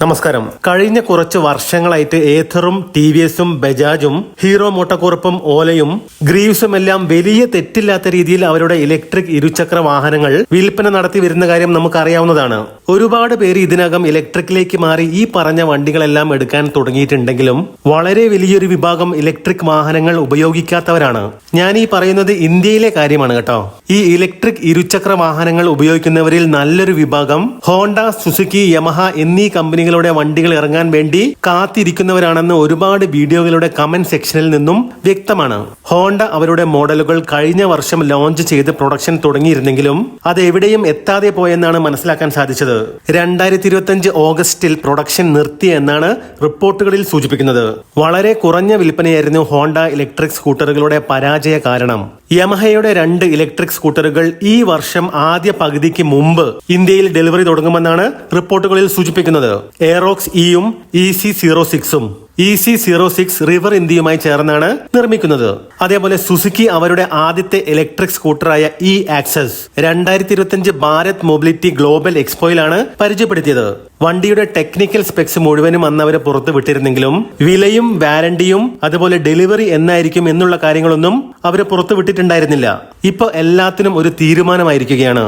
നമസ്കാരം. കഴിഞ്ഞ കുറച്ച് വർഷങ്ങളായിട്ട് ഏഥറും ടി വി എസും ബജാജും ഹീറോ മോട്ടോകോർപ്പും ഓലയും ഗ്രീവ്സും എല്ലാം വലിയ തെറ്റില്ലാത്ത രീതിയിൽ അവരുടെ ഇലക്ട്രിക് ഇരുചക്ര വാഹനങ്ങൾ വിൽപ്പന നടത്തി വരുന്ന കാര്യം നമുക്ക് അറിയാവുന്നതാണ് ഒരുപാട് പേര് ഇതിനകം ഇലക്ട്രിക്കിലേക്ക് മാറി ഈ പറഞ്ഞ വണ്ടികളെല്ലാം എടുക്കാൻ തുടങ്ങിയിട്ടുണ്ടെങ്കിലും വളരെ വലിയൊരു വിഭാഗം ഇലക്ട്രിക് വാഹനങ്ങൾ ഉപയോഗിക്കാത്തവരാണ്. ഞാൻ ഈ പറയുന്നത് ഇന്ത്യയിലെ കാര്യമാണ് കേട്ടോ. ഈ ഇലക്ട്രിക് ഇരുചക്ര വാഹനങ്ങൾ ഉപയോഗിക്കുന്നവരിൽ നല്ലൊരു വിഭാഗം ഹോണ്ട സുസുക്കി യമഹ എന്നീ കമ്പനികളുടെ വണ്ടികൾ ഇറങ്ങാൻ വേണ്ടി കാത്തിരിക്കുന്നവരാണെന്ന് ഒരുപാട് വീഡിയോകളുടെ കമന്റ് സെക്ഷനിൽ നിന്നും വ്യക്തമാണ്. ഹോണ്ട അവരുടെ മോഡലുകൾ കഴിഞ്ഞ വർഷം ലോഞ്ച് ചെയ്ത് പ്രൊഡക്ഷൻ തുടങ്ങിയിരുന്നെങ്കിലും അത് എവിടെയും എത്താതെ പോയെന്നാണ് മനസ്സിലാക്കാൻ സാധിച്ചത്. രണ്ടായിരത്തി ഇരുപത്തിയഞ്ച് ഓഗസ്റ്റിൽ പ്രൊഡക്ഷൻ നിർത്തി എന്നാണ് റിപ്പോർട്ടുകളിൽ സൂചിപ്പിക്കുന്നത്. വളരെ കുറഞ്ഞ വിൽപ്പനയായിരുന്നു ഹോണ്ട ഇലക്ട്രിക് സ്കൂട്ടറുകളുടെ പരാജയ കാരണം. യമഹയുടെ രണ്ട് ഇലക്ട്രിക് സ്കൂട്ടറുകൾ ഈ വർഷം ആദ്യ പകുതിക്ക് മുമ്പ് ഇന്ത്യയിൽ ഡെലിവറി തുടങ്ങുമെന്നാണ് റിപ്പോർട്ടുകളിൽ സൂചിപ്പിക്കുന്നത്. Aerox ഇയും E C zero six E C zero six River ഇന്ത്യയുമായി ചേർന്നാണ് നിർമ്മിക്കുന്നത്. അതേപോലെ സുസുക്കി അവരുടെ ആദ്യത്തെ ഇലക്ട്രിക് സ്കൂട്ടറായ ഇ ആക്സസ് രണ്ടായിരത്തി ഭാരത് മൊബിലിറ്റി ഗ്ലോബൽ എക്സ്പോയിലാണ് പരിചയപ്പെടുത്തിയത്. വണ്ടിയുടെ ടെക്നിക്കൽ സ്പെക്സ് മുഴുവനും അന്ന് അവരെ പുറത്തു വിട്ടിരുന്നെങ്കിലും വിലയും വാരണ്ടിയും അതുപോലെ ഡെലിവറി എന്നായിരിക്കും എന്നുള്ള കാര്യങ്ങളൊന്നും അവരെ പുറത്തു വിട്ടിട്ടുണ്ടായിരുന്നില്ല. ഇപ്പൊ എല്ലാത്തിനും ഒരു തീരുമാനമായിരിക്കുകയാണ്.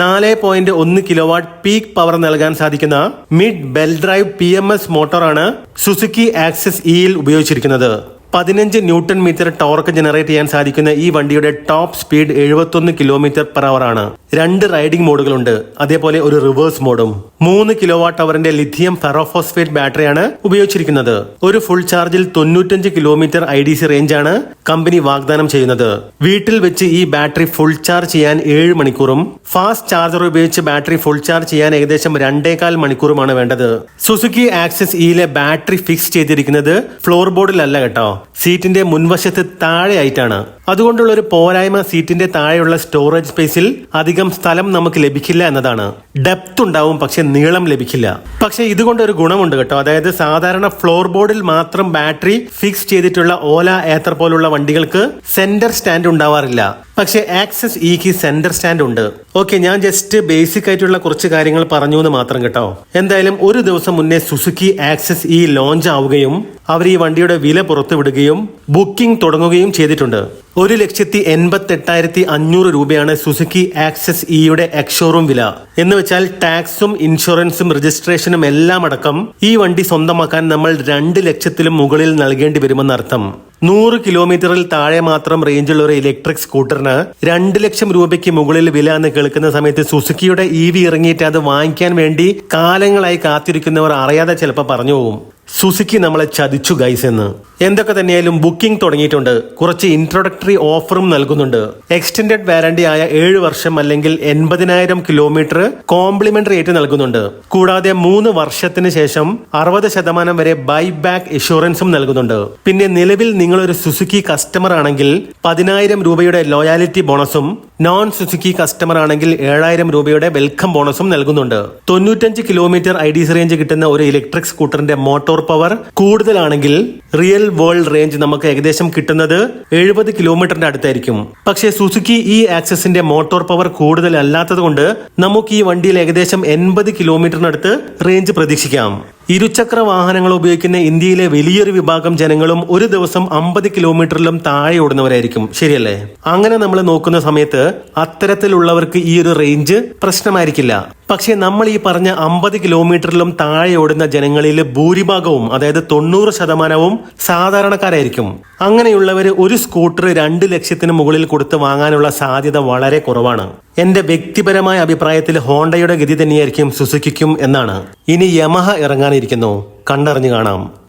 നാല് പോയിന്റ് ഒന്ന് കിലോ വാട്ട് പീക്ക് പവർ നൽകാൻ സാധിക്കുന്ന mid belt drive P M S മോട്ടോറാണ് Suzuki Access ഇയിൽ ഉപയോഗിച്ചിരിക്കുന്നത്. പതിനഞ്ച് ന്യൂട്ടൺ മീറ്റർ ടോർക്ക് ജനറേറ്റ് ചെയ്യാൻ സാധിക്കുന്ന ഈ വണ്ടിയുടെ ടോപ്പ് സ്പീഡ് എഴുപത്തൊന്ന് കിലോമീറ്റർ പെർ അവർ ആണ്. രണ്ട് റൈഡിംഗ് മോഡുകളുണ്ട്. അതേപോലെ ഒരു റിവേഴ്സ് മോഡും. മൂന്ന് കിലോ വാട്ട് അവറിന്റെ ലിഥിയം ഫെറോഫോസ്ഫേറ്റ് ബാറ്ററിയാണ് ഉപയോഗിച്ചിരിക്കുന്നത്. ഒരു ഫുൾ ചാർജിൽ തൊണ്ണൂറ്റഞ്ച് കിലോമീറ്റർ ഐ ഡി സി റേഞ്ചാണ് കമ്പനി വാഗ്ദാനം ചെയ്യുന്നത്. വീട്ടിൽ വെച്ച് ഈ ബാറ്ററി ഫുൾ ചാർജ് ചെയ്യാൻ ഏഴ് മണിക്കൂറും ഫാസ്റ്റ് ചാർജർ ഉപയോഗിച്ച് ബാറ്ററി ഫുൾ ചാർജ് ചെയ്യാൻ ഏകദേശം രണ്ടേകാൽ മണിക്കൂറുമാണ് വേണ്ടത്. സുസുക്കി ആക്സസ് ഇയിലെ ബാറ്ററി ഫിക്സ് ചെയ്തിരിക്കുന്നത് ഫ്ലോർ ബോർഡിലല്ല കേട്ടോ. സീറ്റിന്റെ മുൻവശത്ത് താഴെയായിട്ടാണ്. അതുകൊണ്ടുള്ള ഒരു പോരായ്മ സീറ്റിന്റെ താഴെയുള്ള സ്റ്റോറേജ് സ്പേസിൽ അധികം സ്ഥലം നമുക്ക് ലഭിക്കില്ല എന്നതാണ്. ഡെപ്ത് ഉണ്ടാവും പക്ഷെ നീളം ലഭിക്കില്ല. പക്ഷെ ഇതുകൊണ്ട് ഒരു ഗുണമുണ്ട് കേട്ടോ. അതായത് സാധാരണ ഫ്ലോർ ബോർഡിൽ മാത്രം ബാറ്ററി ഫിക്സ് ചെയ്തിട്ടുള്ള ഓല ഏത്തർ പോലുള്ള വണ്ടികൾക്ക് സെന്റർ സ്റ്റാൻഡ് ഉണ്ടാവാറില്ല. പക്ഷെ ആക്സസ് ഇക്ക് സെന്റർ സ്റ്റാൻഡ് ഉണ്ട്. ഓക്കെ ഞാൻ ജസ്റ്റ് ബേസിക് ആയിട്ടുള്ള കുറച്ച് കാര്യങ്ങൾ പറഞ്ഞു എന്ന് മാത്രം കേട്ടോ. എന്തായാലും ഒരു ദിവസം മുന്നേ സുസുക്കി ആക്സസ് ഇ ലോഞ്ച് ആവുകയും അവർ ഈ വണ്ടിയുടെ വില പുറത്തുവിടുകയും ബുക്കിംഗ് തുടങ്ങുകയും ചെയ്തിട്ടുണ്ട്. ഒരു ലക്ഷത്തി എൺപത്തി എട്ടായിരത്തി അഞ്ഞൂറ് രൂപയാണ് സുസുക്കി ആക്സസ് ഇയുടെ എക്സ്ഷോറൂം വില. എന്ന് വെച്ചാൽ ടാക്സും ഇൻഷുറൻസും രജിസ്ട്രേഷനും എല്ലാം അടക്കം ഈ വണ്ടി സ്വന്തമാക്കാൻ നമ്മൾ രണ്ട് ലക്ഷത്തിലും മുകളിൽ നൽകേണ്ടി വരുമെന്നർത്ഥം. നൂറ് കിലോമീറ്ററിൽ താഴെ മാത്രം റേഞ്ചുള്ള ഒരു ഇലക്ട്രിക് സ്കൂട്ടറിന് രണ്ട് ലക്ഷം രൂപയ്ക്ക് മുകളിൽ വില എന്ന് കേൾക്കുന്ന സമയത്ത് സുസുക്കിയുടെ ഇ വി ഇറങ്ങിയിട്ട് അത് വാങ്ങിക്കാൻ വേണ്ടി കാലങ്ങളായി കാത്തിരിക്കുന്നവർ അറിയാതെ ചിലപ്പോൾ പറഞ്ഞു പോകും സുസുക്കി നമ്മളെ ചതിച്ചു ഗൈസ് എന്ന്. എന്തൊക്കെ തന്നെയായാലും ബുക്കിംഗ് തുടങ്ങിയിട്ടുണ്ട്. കുറച്ച് ഇൻട്രൊഡക്ടറി ഓഫറും നൽകുന്നുണ്ട്. എക്സ്റ്റൻഡഡ് വാരണ്ടി ആയ ഏഴ് വർഷം അല്ലെങ്കിൽ എൺപതിനായിരം കിലോമീറ്റർ കോംപ്ലിമെന്ററി ആയിട്ട് നൽകുന്നുണ്ട്. കൂടാതെ മൂന്ന് വർഷത്തിന് ശേഷം അറുപത് ശതമാനം വരെ ബൈ ബാക്ക് ഇൻഷുറൻസും നൽകുന്നുണ്ട്. പിന്നെ നിലവിൽ നിങ്ങൾ ഒരു സുസുക്കി കസ്റ്റമർ ആണെങ്കിൽ പതിനായിരം രൂപയുടെ ലോയാലിറ്റി ബോണസും നോൺ സുസുക്കി കസ്റ്റമർ ആണെങ്കിൽ ഏഴായിരം രൂപയുടെ വെൽക്കം ബോണസും നൽകുന്നുണ്ട്. തൊണ്ണൂറ്റഞ്ച് കിലോമീറ്റർ ഐ ഡി റേഞ്ച് കിട്ടുന്ന ഒരു ഇലക്ട്രിക് സ്കൂട്ടറിന്റെ മോട്ടോർ പവർ കൂടുതലാണെങ്കിൽ റിയൽ വേൾഡ് റേഞ്ച് നമുക്ക് ഏകദേശം കിട്ടുന്നത് എഴുപത് കിലോമീറ്ററിന്റെ അടുത്തായിരിക്കും. പക്ഷേ സുസുക്കി ഈ ആക്സസിന്റെ മോട്ടോർ പവർ കൂടുതലല്ലാത്തത് കൊണ്ട് നമുക്ക് ഈ വണ്ടിയിൽ ഏകദേശം എൺപത് കിലോമീറ്ററിനടുത്ത് റേഞ്ച് പ്രതീക്ഷിക്കാം. ഇരുചക്ര വാഹനങ്ങൾ ഉപയോഗിക്കുന്ന ഇന്ത്യയിലെ വലിയൊരു വിഭാഗം ജനങ്ങളും ഒരു ദിവസം അമ്പത് കിലോമീറ്ററിലും താഴെ ഓടുന്നവരായിരിക്കും. ശരിയല്ലേ? അങ്ങനെ നമ്മൾ നോക്കുന്ന സമയത്ത് അത്തരത്തിലുള്ളവർക്ക് ഈ ഒരു റേഞ്ച് പ്രശ്നമായിരിക്കില്ല. പക്ഷെ നമ്മൾ ഈ പറഞ്ഞ അമ്പത് കിലോമീറ്ററിലും താഴെ ഓടുന്ന ജനങ്ങളിൽ ഭൂരിഭാഗവും അതായത് തൊണ്ണൂറ് ശതമാനവും സാധാരണക്കാരായിരിക്കും. അങ്ങനെയുള്ളവർ ഒരു സ്കൂട്ടർ രണ്ട് ലക്ഷത്തിന് മുകളിൽ കൊടുത്ത് വാങ്ങാനുള്ള സാധ്യത വളരെ കുറവാണ്. എന്റെ വ്യക്തിപരമായ അഭിപ്രായത്തിൽ ഹോണ്ടയുടെ ഗതി തന്നെയായിരിക്കും സുസുക്കിക്കും എന്നാണ്. ഇനി യമഹ ഇറങ്ങാനിരിക്കുന്നു. കണ്ടറിഞ്ഞു കാണാം.